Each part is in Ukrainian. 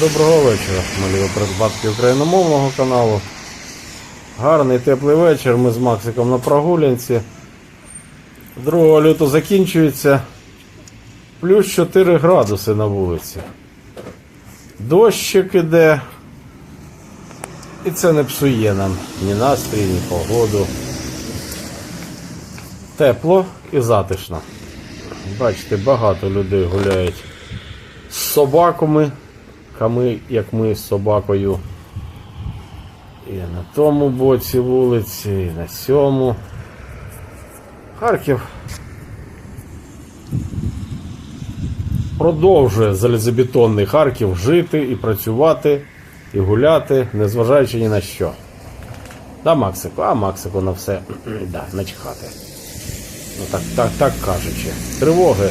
Доброго вечора, малі придбатки україномовного каналу. Гарний теплий вечір. Ми з Максиком на прогулянці. 2 лютого закінчується. Плюс 4 градуси на вулиці. Дощик іде. І це не псує нам ні настрій, ні погоду. Тепло і затишно. Бачите, багато людей гуляють з собаками, ками, як ми з собакою. І на тому боці вулиці, і на сьому. Харків продовжує залізобетонний Харків жити і працювати, і гуляти, незважаючи ні на що. Да, Максику, а Максику на все да, начхати. Ну так, так, так кажучи. Тривоги,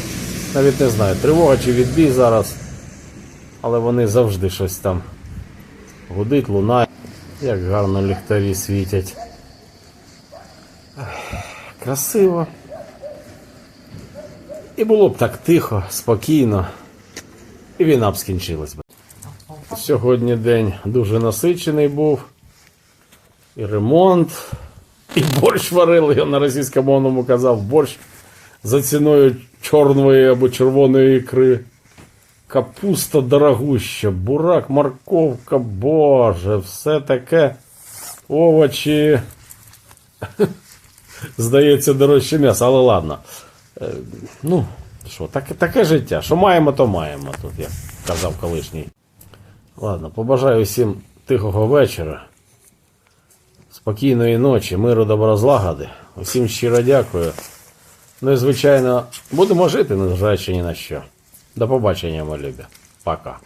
навіть не знаю, тривога чи відбій зараз. Але вони завжди щось там гудить, лунає. Як гарно ліхтарі світять. Красиво. І було б так тихо, спокійно. І війна б скінчилась би. Сьогодні день дуже насичений був. І ремонт, і борщ варили, я на російськомовному казав, борщ за ціною чорної або червоної ікри. Капуста дорогуща, бурак, морковка, боже, все таке. Овочі. Здається, дорожче м'ясо, але ладно. Е, ну, що, таке, таке життя. Що маємо, то маємо тут, як казав колишній. Ладно, побажаю всім тихого вечора. Спокійної ночі, миру, добра злагоди. Усім щиро дякую. Ну і звичайно, будемо жити, незважаючи ні на що. До побачення, мої любі. Пока.